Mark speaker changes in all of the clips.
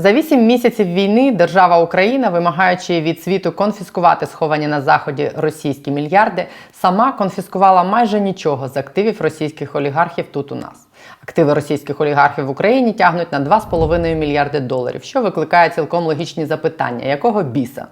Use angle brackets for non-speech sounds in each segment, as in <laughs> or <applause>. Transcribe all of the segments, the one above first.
Speaker 1: За вісім місяців війни держава Україна, вимагаючи від світу конфіскувати сховані на заході російські мільярди, сама конфіскувала майже нічого з активів російських олігархів тут у нас. Активи російських олігархів в Україні тягнуть на 2,5 мільярди доларів, що викликає цілком логічні запитання: якого біса?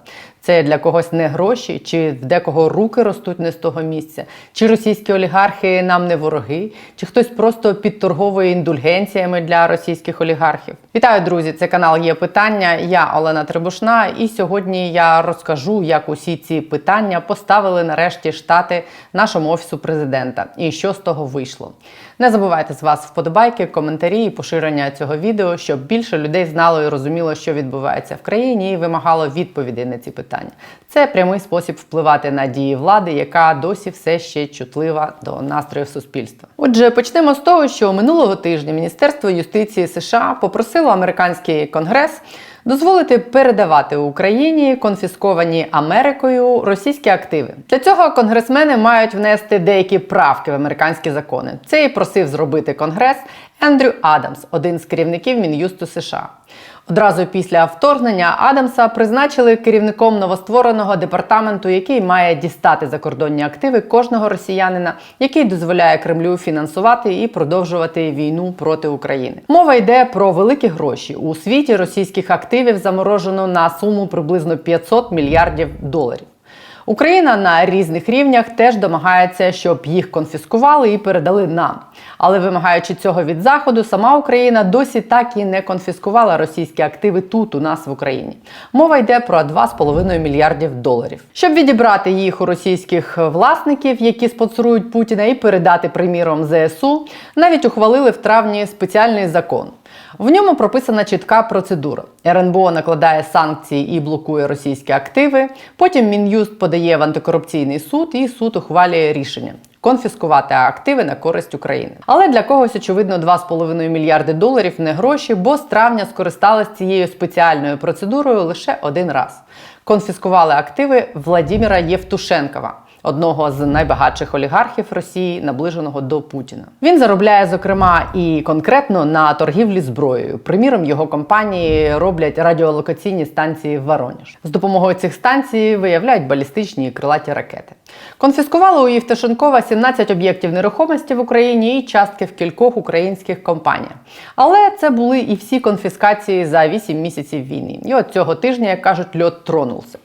Speaker 1: Це для когось не гроші, чи в декого руки ростуть не з того місця, чи російські олігархи нам не вороги, чи хтось просто підторговує індульгенціями для російських олігархів. Вітаю, друзі! Це канал є питання. Я Олена Требушна, і сьогодні я розкажу, як усі ці питання поставили нарешті штати нашому офісу президента і що з того вийшло. Не забувайте з вас вподобайки, коментарі і поширення цього відео, щоб більше людей знало і розуміло, що відбувається в країні, і вимагало відповідей на ці питання. Це прямий спосіб впливати на дії влади, яка досі все ще чутлива до настроїв суспільства. Отже, почнемо з того, що минулого тижня Міністерство юстиції США попросило американський конгрес. Дозволити передавати Україні конфісковані Америкою російські активи. Для цього конгресмени мають внести деякі правки в американські закони. Це і просив зробити конгрес Ендрю Адамс, один з керівників Мін'юсту США. Одразу після вторгнення Адамса призначили керівником новоствореного департаменту, який має дістати закордонні активи кожного росіянина, який дозволяє Кремлю фінансувати і продовжувати війну проти України. Мова йде про великі гроші у світі російських активів заморожено на суму приблизно 500 мільярдів доларів. Україна на різних рівнях теж домагається, щоб їх конфіскували і передали нам. Але вимагаючи цього від заходу, сама Україна досі так і не конфіскувала російські активи тут, у нас в Україні. Мова йде про 2,5 мільярдів доларів. Щоб відібрати їх у російських власників, які спонсорують Путіна, і передати приміром ЗСУ, навіть ухвалили в травні спеціальний закон. В ньому прописана чітка процедура. РНБО накладає санкції і блокує російські активи. Потім Мін'юст подає в антикорупційний суд, і суд ухвалює рішення. Конфіскувати активи на користь України. Але для когось, очевидно, 2,5 мільярди доларів не гроші, бо з травня скористались цією спеціальною процедурою лише один раз. Конфіскували активи Владіміра Євтушенкова одного з найбагатших олігархів Росії, наближеного до Путіна. Він заробляє зокрема і конкретно на торгівлі зброєю. Приміром, його компанії роблять радіолокаційні станції в Воронеж. З допомогою цих станцій виявляють балістичні і крилаті ракети. Конфіскували у Євтушенкова 17 об'єктів нерухомості в Україні і частки в кількох українських компаніях. Але це були і всі конфіскації за 8 місяців війни. І от цього тижня, як кажуть, льот тронулся.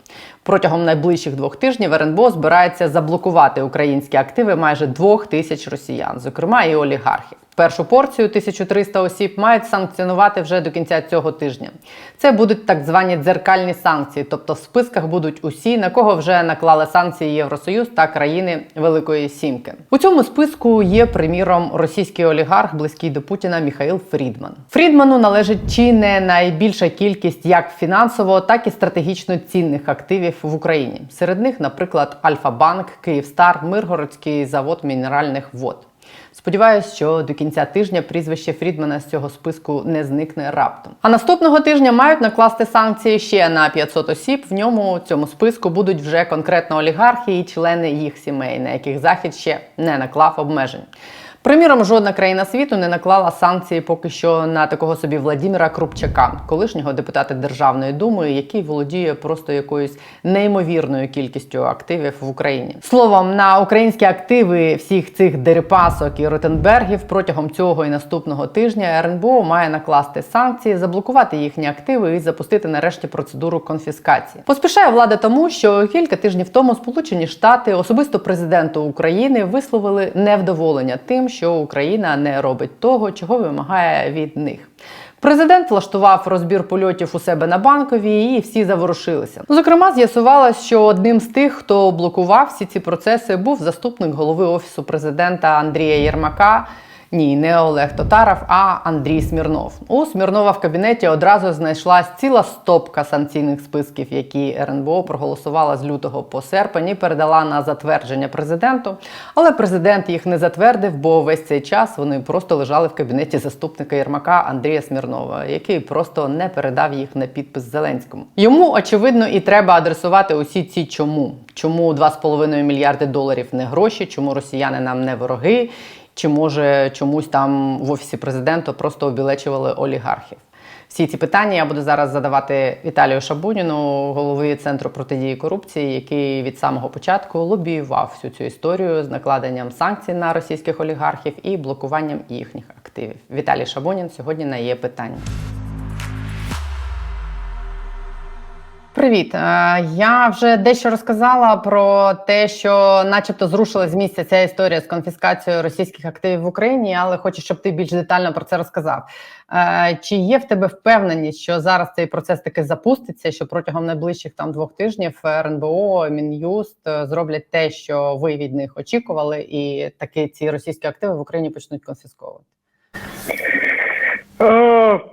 Speaker 1: Протягом найближчих двох тижнів РНБО збирається заблокувати українські активи майже двох тисяч росіян, зокрема і олігархів. Першу порцію 1300 осіб мають санкціонувати вже до кінця цього тижня. Це будуть так звані дзеркальні санкції, тобто в списках будуть усі, на кого вже наклали санкції Євросоюз та країни Великої Сімки. У цьому списку є, приміром, російський олігарх, близький до Путіна Міхаїл Фрідман. Фрідману належить чи не найбільша кількість як фінансово, так і стратегічно цінних активів в Україні. Серед них, наприклад, Альфа-Банк, Київстар, Миргородський завод мінеральних вод. Сподіваюсь, що до кінця тижня прізвище Фрідмана з цього списку не зникне раптом. А наступного тижня мають накласти санкції ще на 500 осіб. В ньому цьому списку будуть вже конкретно олігархи і члени їх сімей, на яких захід ще не наклав обмежень. Приміром, жодна країна світу не наклала санкції поки що на такого собі Владіміра Крупчака, колишнього депутата Державної думи, який володіє просто якоюсь неймовірною кількістю активів в Україні. Словом, на українські активи всіх цих дерипасок і Ротенбергів протягом цього і наступного тижня РНБО має накласти санкції, заблокувати їхні активи і запустити нарешті процедуру конфіскації. Поспішає влада тому, що кілька тижнів тому Сполучені Штати, особисто президенту України, висловили невдоволення тим що Україна не робить того, чого вимагає від них. Президент влаштував розбір польотів у себе на банковій, і всі заворушилися. Зокрема, з'ясувалось, що одним з тих, хто блокував всі ці процеси, був заступник голови офісу президента Андрія Єрмака. Ні, не Олег Тотаров, а Андрій Смірнов. У Смірнова в кабінеті одразу знайшлась ціла стопка санкційних списків, які РНБО проголосувала з лютого по серпень і передала на затвердження президенту. Але президент їх не затвердив, бо весь цей час вони просто лежали в кабінеті заступника Єрмака Андрія Смірнова, який просто не передав їх на підпис Зеленському. Йому очевидно і треба адресувати усі ці чому. Чому 2,5 мільярди доларів не гроші, чому росіяни нам не вороги. Чи може чомусь там в офісі президента просто обілечували олігархів? Всі ці питання я буду зараз задавати Віталію Шабуніну, голові центру протидії корупції, який від самого початку лобіював всю цю історію з накладенням санкцій на російських олігархів і блокуванням їхніх активів. Віталій Шабунін сьогодні на є питання. Привіт, Е, я вже дещо розказала про те, що, начебто, зрушила з місця ця історія з конфіскацією російських активів в Україні, але хочу, щоб ти більш детально про це розказав. Е, Чи є в тебе впевненість, що зараз цей процес таки запуститься? Що протягом найближчих там двох тижнів РНБО, Мін'юст е, зроблять те, що ви від них очікували, і таки ці російські активи в Україні почнуть конфісковувати?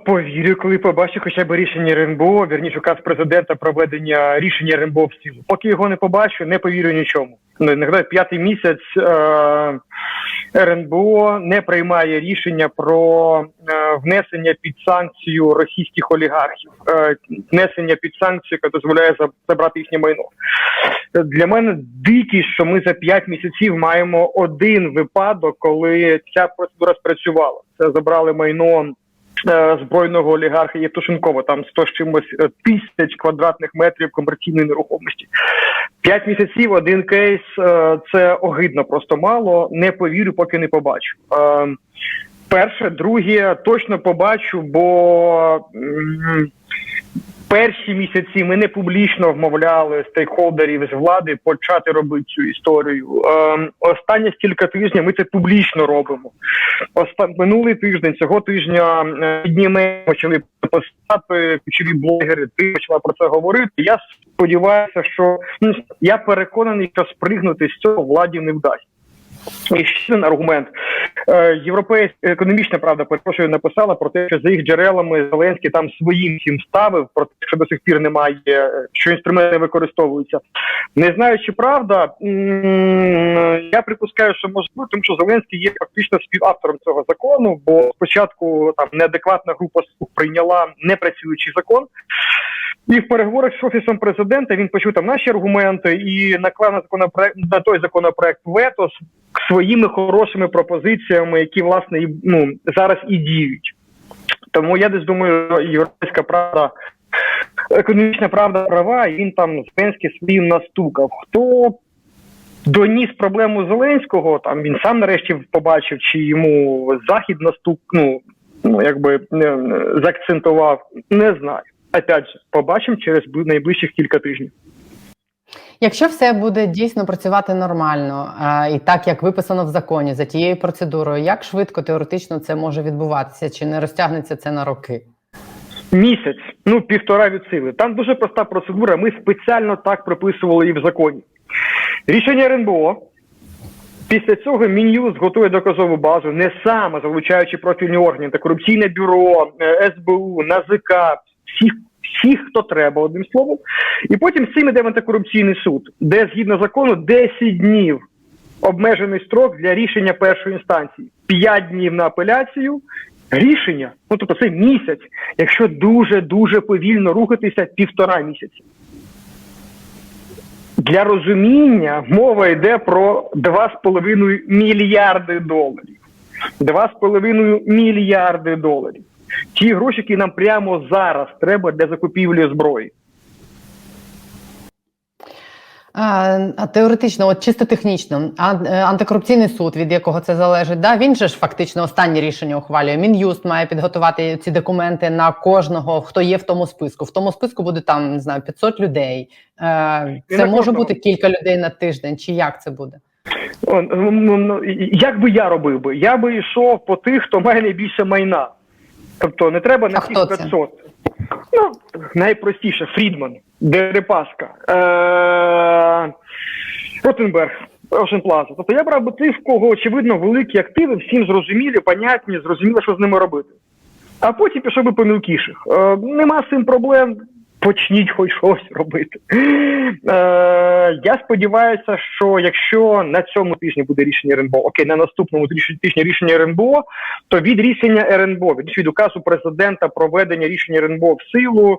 Speaker 2: Повірю, коли побачу хоча б рішення РНБО, вірніше указ президента про введення рішення РНБО в силу. Поки його не побачу, не повірю нічому. Ну, нагадаю, п'ятий місяць е, РНБО не приймає рішення про е, внесення під санкцію російських олігархів, е, внесення під санкцію, яка дозволяє за- забрати їхнє майно. Для мене дикість, що ми за п'ять місяців маємо один випадок, коли ця процедура спрацювала. Це забрали майно збройного олігарха Євтушенкова, там 100 з чимось е, тисяч квадратних метрів комерційної нерухомості. П'ять місяців, один кейс е, це огидно, просто мало. Не повірю, поки не побачу. Е, Перше, друге, точно побачу, бо перші місяці ми не публічно вмовляли стейкхолдерів з влади почати робити цю історію. Е, останні стільки тижнів ми це публічно робимо. Оста... минулий тиждень, цього тижня е, дні почали писати ключові блогери. Ти почала про це говорити. Я сподіваюся, що ну, я переконаний, що спригнути з цього владі не вдасться. І ще один аргумент. Е, Європейська економічна правда перепрошую написала про те, що за їх джерелами Зеленський там своїм всім ставив, про те, що до сих пір немає, що інструменти використовуються. Не знаю, чи правда. Я припускаю, що бути, тому що Зеленський є фактично співавтором цього закону, бо спочатку там неадекватна група прийняла непрацюючий закон. І в переговорах з офісом президента він почув там наші аргументи і наклав на законопроект на той законопроект вето з своїми хорошими пропозиціями, які власне і ну зараз і діють. Тому я десь думаю, європейська правда, економічна правда права, і він там Зеленський своїм настукав. Хто доніс проблему Зеленського? Там він сам нарешті побачив, чи йому захід настук, ну, ну якби не, не, заакцентував, не знаю. Опять же, побачимо через бли- найближчих кілька тижнів.
Speaker 1: Якщо все буде дійсно працювати нормально а, і так, як виписано в законі, за тією процедурою, як швидко теоретично це може відбуватися? Чи не розтягнеться це на роки?
Speaker 2: Місяць, ну півтора від сили. Там дуже проста процедура. Ми спеціально так прописували її в законі. Рішення РНБО. Після цього Мін'юз готує доказову базу, не саме залучаючи профільні органи, антикорупційне бюро, е, СБУ, НАЗК, всіх, всіх, хто треба, одним словом. І потім з цим йде в антикорупційний суд, де згідно закону 10 днів обмежений строк для рішення першої інстанції, 5 днів на апеляцію. Рішення, ну тобто це місяць, якщо дуже дуже повільно рухатися півтора місяці. Для розуміння мова йде про 2,5 мільярди доларів. 2,5 мільярди доларів. Ті гроші, які нам прямо зараз треба для закупівлі зброї.
Speaker 1: А, теоретично, от чисто технічно, е, антикорупційний суд, від якого це залежить, да, він же ж фактично останнє рішення ухвалює. Мін'юст має підготувати ці документи на кожного, хто є в тому списку. В тому списку буде там не знаю 500 людей. Е, це може
Speaker 2: кожного.
Speaker 1: бути кілька людей на тиждень. Чи як це буде?
Speaker 2: Ну, ну, ну, як би я робив би? Я би йшов по тих, хто має найбільше майна. Тобто не треба на всіх
Speaker 1: хто
Speaker 2: 500. Ну, найпростіше, Фрідман, Дерипаска, е- Ротенберг, Ocean Plaza. Тобто я брав би тих, в кого, очевидно, великі активи, всім зрозумілі, понятні, зрозуміло, що з ними робити. А потім пішов би по мілкіших. Е, нема з цим проблем. Почніть хоч щось робити. Е, я сподіваюся, що якщо на цьому тижні буде рішення РНБО, окей, на наступному тижні рішення РНБО, то від рішення РНБО, від, від указу президента про введення рішення РНБО в силу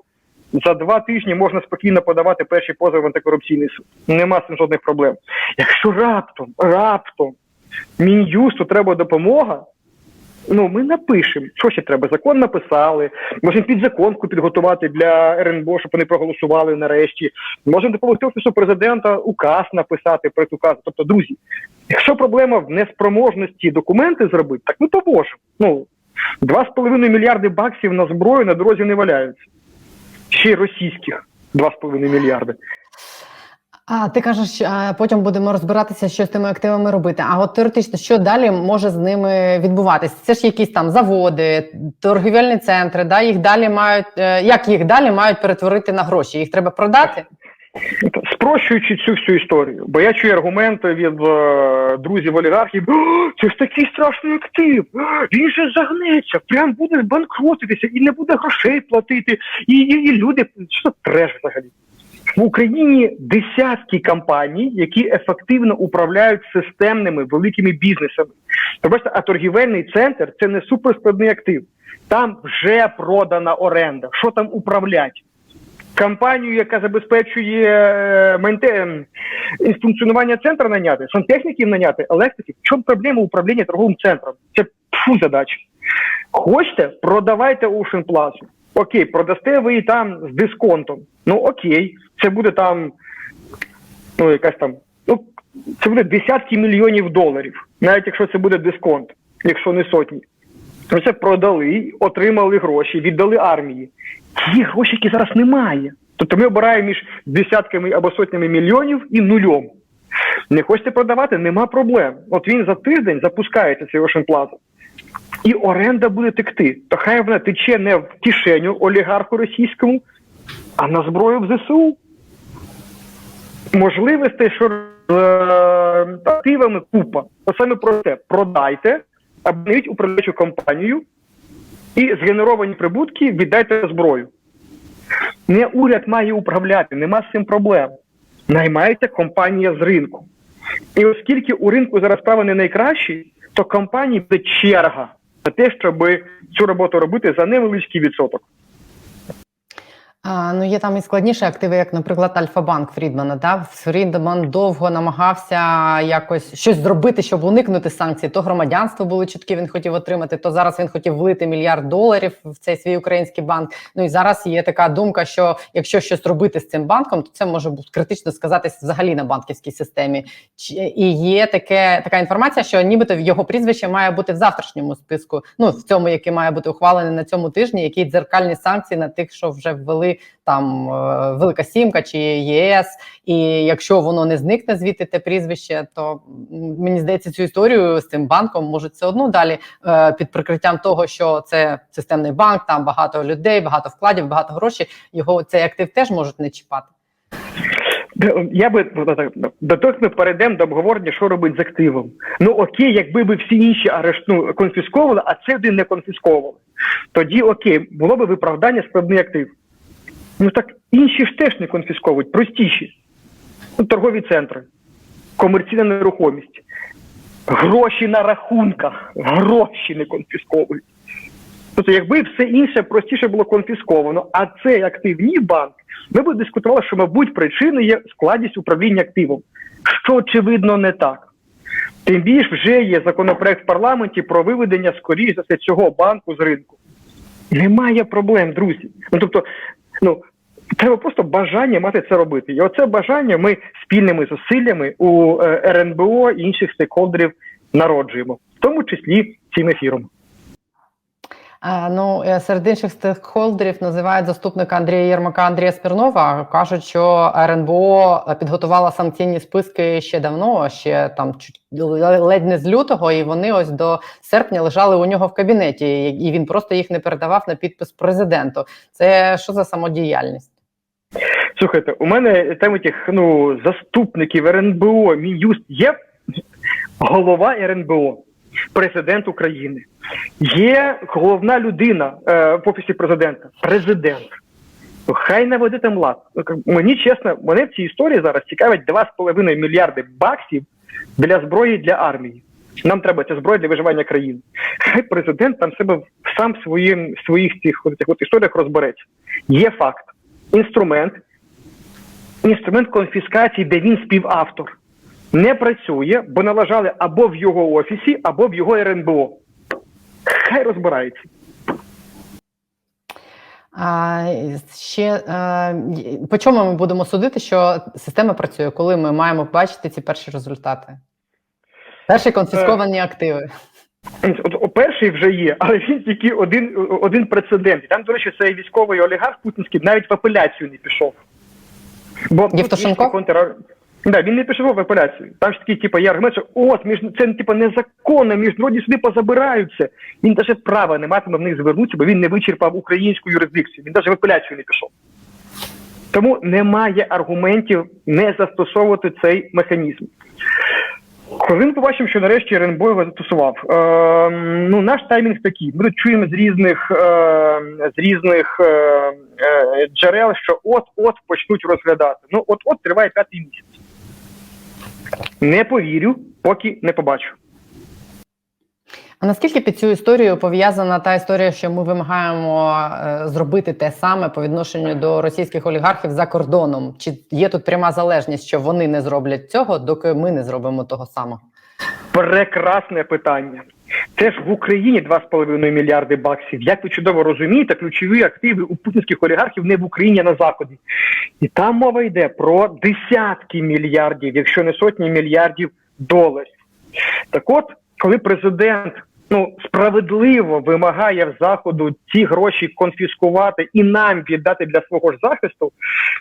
Speaker 2: за два тижні можна спокійно подавати перші позови в антикорупційний суд. Нема з цим жодних проблем. Якщо раптом, раптом Мін'юсту треба допомога, Ну, ми напишемо, що ще треба. Закон написали. Можемо підзаконку підготувати для РНБО, щоб вони проголосували нарешті. Можемо допомогти офісу президента указ написати перед указом. Тобто, друзі, якщо проблема в неспроможності документи зробити, так ми поможемо. Ну, 2,5 мільярди баксів на зброю на дорозі не валяються. Ще російських 2,5 мільярди.
Speaker 1: А ти кажеш, потім будемо розбиратися, що з тими активами робити. А от теоретично, що далі може з ними відбуватися? Це ж якісь там заводи, торгівельні центри, да? їх далі мають е, як їх далі мають перетворити на гроші? Їх треба продати?
Speaker 2: Спрощуючи цю всю історію, бо я чую аргументи від е, друзів олігархів, це ж такий страшний актив, він же загнеться, прям буде банкротитися і не буде грошей платити, і, і, і люди, що треш взагалі. В Україні десятки компаній, які ефективно управляють системними великими бізнесами. Бачите, а торгівельний центр це не суперскладний актив. Там вже продана оренда. Що там управлять? компанію, яка забезпечує е, менте, ем, функціонування центру наняти, сантехніків наняти, електриків. В чому проблема управління торговим центром? Це фу задача. Хочете, продавайте Ocean Plaza. Окей, продасте ви її там з дисконтом. Ну окей, це буде там, ну якась там, ну це буде десятки мільйонів доларів, навіть якщо це буде дисконт, якщо не сотні. Ми це продали, отримали гроші, віддали армії. Ті гроші, які зараз немає. Тобто ми обираємо між десятками або сотнями мільйонів і нульом. Не хочете продавати, нема проблем. От він за тиждень запускається цей Ocean Plaza. І оренда буде текти. То хай вона тече не в кишеню олігарху російському, а на зброю в ЗСУ. Можливостей, що з е, активами купа. От саме про це продайте, або навіть управляючу компанію і згенеровані прибутки віддайте зброю. Не уряд має управляти, нема з цим проблем. Наймається компанія з ринку. І оскільки у ринку зараз справи не найкращі, то компанії буде черга те, щоб цю роботу робити за невеличкий відсоток.
Speaker 1: А, ну є там і складніші активи, як, наприклад, Альфа-банк Фрідмана. Да? Фрідман довго намагався якось щось зробити, щоб уникнути санкцій. То громадянство було чітке, він хотів отримати, то зараз він хотів влити мільярд доларів в цей свій український банк. Ну і зараз є така думка, що якщо щось робити з цим банком, то це може бути критично сказатись взагалі на банківській системі. І є таке така інформація, що нібито його прізвище має бути в завтрашньому списку. Ну в цьому, який має бути ухвалений на цьому тижні, які дзеркальні санкції на тих, що вже ввели там е, Велика Сімка чи ЄС. І якщо воно не зникне звідти те прізвище, то мені здається, цю історію з цим банком можуть все одно далі е, під прикриттям того, що це системний банк, там багато людей, багато вкладів, багато грошей. Його цей актив теж можуть не чіпати.
Speaker 2: Я би до того ми перейдемо до обговорення, що робить з активом. Ну окей, якби ви всі інші арешт, ну, конфісковували, а це один не конфісковували. Тоді окей, було би виправдання складний актив. Ну так інші ж теж не конфісковують, простіші. Ну, торгові центри, комерційна нерухомість, гроші на рахунках, гроші не конфісковують. Тобто, якби все інше простіше було конфісковано, а цей актив ні банк, ми б дискутували, що, мабуть, причиною є складність управління активом, що очевидно не так. Тим більш вже є законопроект в парламенті про виведення скоріше за все цього банку з ринку. Немає проблем, друзі. Ну тобто, ну треба просто бажання мати це робити. І оце бажання ми спільними зусиллями у е, РНБО і інших стейкхолдерів народжуємо, в тому числі цим ефіром.
Speaker 1: Ну, е, серед інших стейкхолдерів називають заступника Андрія Єрмака Андрія Спірнова. Кажуть, що РНБО підготувала санкційні списки ще давно, ще там ледь не з лютого, і вони ось до серпня лежали у нього в кабінеті, і він просто їх не передавав на підпис президенту. Це що за самодіяльність?
Speaker 2: Слухайте, у мене там тих ну заступників РНБО, Мін'юст є голова РНБО, президент України. Є головна людина е, в офісі президента, президент. Ну, Хай наведе там лад. Мені чесно, мене в цій історії зараз цікавить 2,5 мільярди баксів для зброї для армії. Нам треба ця зброя для виживання країни. Хай президент там себе сам своїм своїх цих цих от історіях розбереться. Є факт, інструмент, інструмент конфіскації, де він співавтор, не працює, бо налажали або в його офісі, або в його РНБО. хай розбирається.
Speaker 1: А, ще е, по чому ми будемо судити, що система працює, коли ми маємо бачити ці перші результати? Перші конфісковані активи.
Speaker 2: От, перший вже є, але він тільки один, один прецедент. Там, до речі, цей військовий олігарх путінський навіть в апеляцію не пішов. Бо тут
Speaker 1: Євтушенко?
Speaker 2: є контр... Да, він не пішов в апеляцію. Там ж такий, типу, є аргумент, що от між це типу, незаконно, міжнародні суди позабираються. Він навіть права не матиме в них звернутися, бо він не вичерпав українську юрисдикцію. Він навіть в апеляцію не пішов. Тому немає аргументів не застосовувати цей механізм. Коли ми побачимо, що нарешті РНБО його застосував, е, ну наш таймінг такий. Ми чуємо з різних е, з різних е, джерел, що от-от почнуть розглядати. Ну от-от триває п'ятий місяць. Не повірю, поки не побачу.
Speaker 1: А наскільки під цю історію пов'язана та історія, що ми вимагаємо е, зробити те саме по відношенню до російських олігархів за кордоном? Чи є тут пряма залежність, що вони не зроблять цього, доки ми не зробимо того самого?
Speaker 2: Прекрасне питання. Це ж в Україні 2,5 мільярди баксів. Як ви чудово розумієте, ключові активи у путінських олігархів не в Україні, а на Заході. І там мова йде про десятки мільярдів, якщо не сотні мільярдів доларів. Так от, коли президент ну справедливо вимагає в заходу ці гроші конфіскувати і нам віддати для свого ж захисту,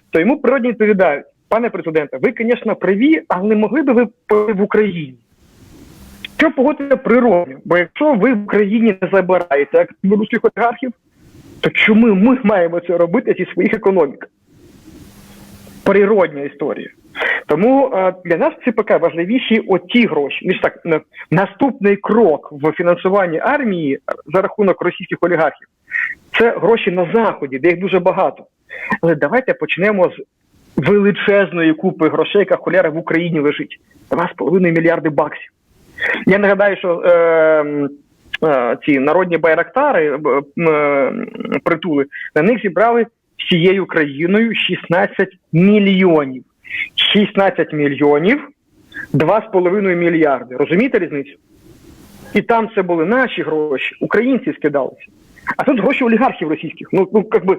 Speaker 2: то йому природні відповідають, пане президенте, ви, звісно, праві, але не могли би ви в Україні. Що погодиться природньо? Бо якщо ви в Україні не забираєте активи руських олігархів, то чому ми маємо це робити зі своїх економік? Природня історія. Тому е, для нас ЦПК важливіші оті гроші. Ніж так, наступний крок в фінансуванні армії за рахунок російських олігархів це гроші на заході, де їх дуже багато. Але давайте почнемо з величезної купи грошей, яка холяра в Україні лежить. 2,5 мільярди баксів. Я нагадаю, що е, е, ці народні байрактари е, притули на них зібрали всією країною 16 мільйонів. 16 мільйонів, 2,5 мільярди. Розумієте різницю? І там це були наші гроші, українці скидалися. А тут гроші олігархів російських. Ну, ну як би,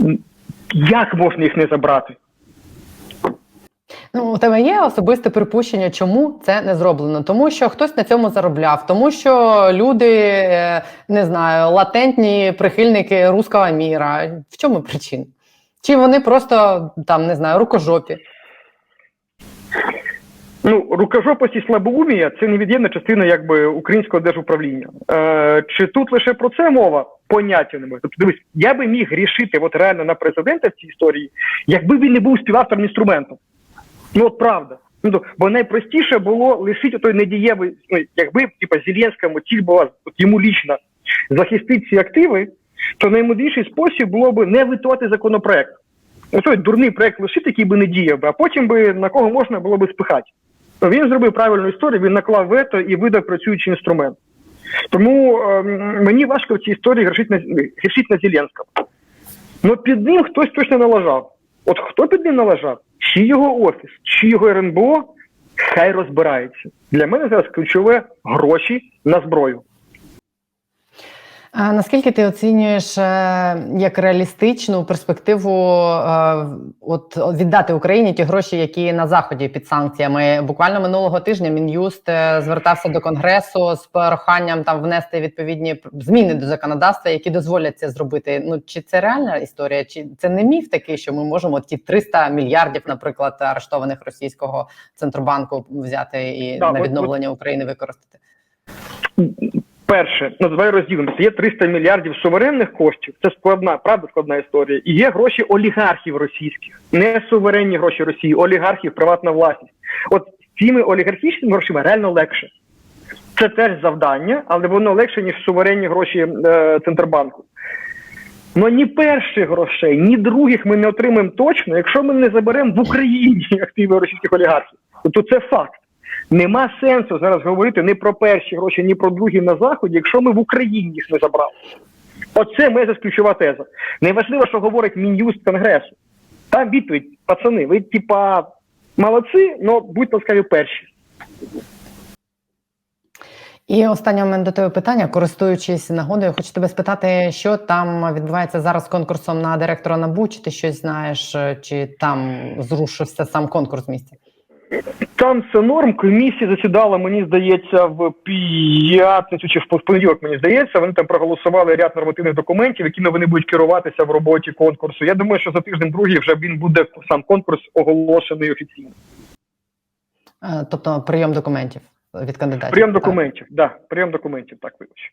Speaker 2: м, як можна їх не забрати?
Speaker 1: Ну, у тебе є особисте припущення, чому це не зроблено? Тому що хтось на цьому заробляв, тому що люди е, не знаю, латентні прихильники руського міра. В чому причина? Чи вони просто там не знаю, рукожопі?
Speaker 2: Ну, рукожопость і слабоумія це невід'ємна частина якби українського держуправління. Е, чи тут лише про це мова? Поняття немає. Тобто, дивись, я би міг рішити от реально на президента в цій історії, якби він не був співавтором інструменту. Ну от правда. Ну, бо найпростіше було лишити той недієвий, ну, якби типа Зеленському ціль була от йому лічно захистити ці активи, то наймудріший спосіб було б не витувати законопроект. Отой дурний проект лишити, який би не діяв, би, а потім би на кого можна було би спихати. Він зробив правильну історію, він наклав вето і видав працюючий інструмент. Тому е, мені важко в цій історії грішити на, на Зеленського. Ну під ним хтось точно налажав. От хто під ним налажав? Чи його офіс, чи його РНБО, хай розбирається. Для мене зараз ключове гроші на зброю.
Speaker 1: А наскільки ти оцінюєш е, як реалістичну перспективу е, от віддати Україні ті гроші, які на заході під санкціями? Буквально минулого тижня Мін'юст е, звертався до конгресу з проханням там внести відповідні зміни до законодавства, які дозволять це зробити. Ну чи це реальна історія? Чи це не міф такий, що ми можемо ті 300 мільярдів, наприклад, арештованих російського центробанку взяти і
Speaker 2: Да,
Speaker 1: на відновлення України використати?
Speaker 2: Перше, ну давай розділимося. Є 300 мільярдів суверенних коштів. Це складна, правда, складна історія. І є гроші олігархів російських, не суверенні гроші Росії, олігархів, приватна власність. От цими олігархічними грошима реально легше. Це теж завдання, але воно легше, ніж суверенні гроші е, Центробанку. Ну ні перших грошей, ні других ми не отримаємо точно, якщо ми не заберемо в Україні <laughs> активи російських олігархів. Тобто це факт. Нема сенсу зараз говорити не про перші гроші, ні про другі на заході, якщо ми в Україні їх не забрали. Оце зараз ключова теза. Неважливо, що говорить Мін'юст Конгресу. Там відповідь, пацани, ви типа молодці, але будьте ласкаві перші.
Speaker 1: І останнє мене до тебе питання, користуючись нагодою, хочу тебе спитати, що там відбувається зараз з конкурсом на директора НАБУ, чи ти щось знаєш, чи там зрушився сам конкурс в місті?
Speaker 2: Там все норм. Комісія засідала, мені здається, в п'ятницю чи в понеділок, мені здається. Вони там проголосували ряд нормативних документів, якими вони будуть керуватися в роботі конкурсу. Я думаю, що за тиждень другий вже він буде сам конкурс оголошений офіційно.
Speaker 1: Е, Тобто прийом документів від кандидатів.
Speaker 2: Прийом
Speaker 1: Так.
Speaker 2: документів, да, прийом документів, так вибач.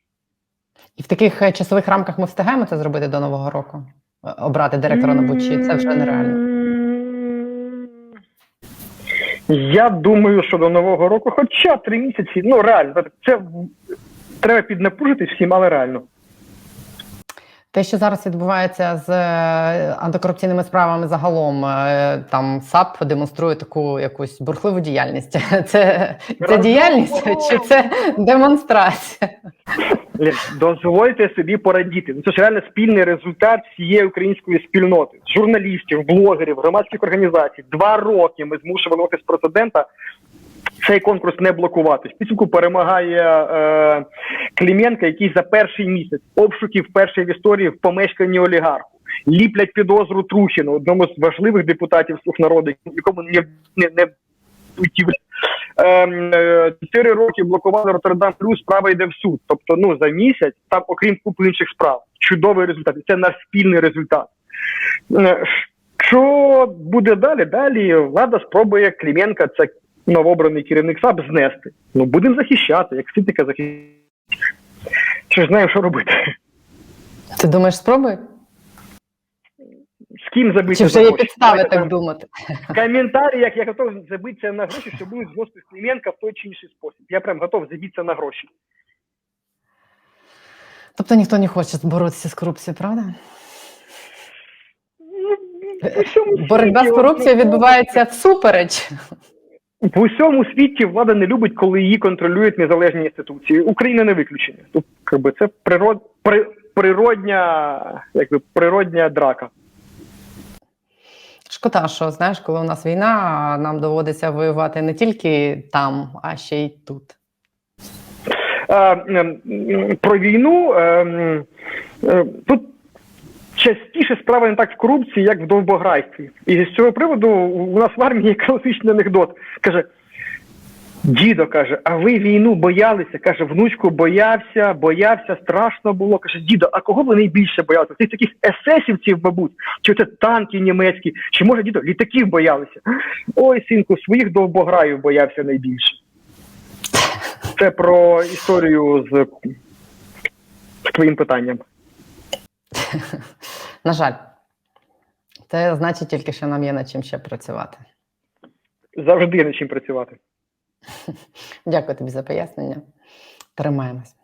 Speaker 1: І в таких е, часових рамках ми встигаємо це зробити до нового року? Е, Обрати директора НАБУ, чи це вже нереально?
Speaker 2: Я думаю, що до нового року, хоча три місяці, ну реально, це треба піднапружити всім, але реально.
Speaker 1: Те, що зараз відбувається з е, антикорупційними справами загалом, е, там САП демонструє таку якусь бурхливу діяльність. <laughs> Це, це діяльність чи це демонстрація? <laughs>
Speaker 2: Дозвольте собі порадіти. Ну, це ж реально спільний результат всієї української спільноти, журналістів, блогерів, громадських організацій. Два роки ми змушували офіс президента цей конкурс не блокувати. В перемагає е, Клименко, який за перший місяць обшуків першої в історії в помешканні олігарху. Ліплять підозру Трухіну, одному з важливих депутатів слуг народу, якому не, не, не уйти Ем, е, роки блокували Роттердам Плюс, справа йде в суд. Тобто, ну за місяць, там, окрім купи інших справ, чудовий результат. І це наш спільний результат. Е, Що буде далі? Далі влада спробує Клименка, це новообраний керівник САП, знести. Ну будемо захищати, як ситника захищати. Що ж знаємо, що робити.
Speaker 1: Ти думаєш, спробуй?
Speaker 2: З ким забити
Speaker 1: Чи вже є підстави так
Speaker 2: там
Speaker 1: думати?
Speaker 2: в коментарях я готов забитися на гроші, що будуть зносити з Клименка в той чи інший спосіб. Я прям готов забитися на гроші.
Speaker 1: Тобто ніхто не хоче боротися з корупцією, правда?
Speaker 2: Ну,
Speaker 1: Боротьба з корупцією відбувається всупереч.
Speaker 2: В усьому світі влада не любить, коли її контролюють незалежні інституції. Україна не виключення. Тут якби це природ, при, природня, якби природня драка.
Speaker 1: Шкода, що знаєш, коли у нас війна, нам доводиться воювати не тільки там, а ще й тут.
Speaker 2: Ем, про війну ем, е, тут частіше справа не так в корупції, як в довбограйстві. І з цього приводу у нас в армії класичний анекдот. Каже. Дідо каже, а ви війну боялися? Каже, внучку боявся, боявся, страшно було. Каже, дідо, а кого ви найбільше боялися? Цих таких есесівців, мабуть, чи це танки німецькі, чи може дідо літаків боялися? Ой, синку, своїх довбограїв боявся найбільше. Це про історію з, з твоїм питанням.
Speaker 1: На жаль, це значить тільки, що нам є над чим ще працювати.
Speaker 2: Завжди над чим працювати.
Speaker 1: Дякую тобі за пояснення. Тримаємось.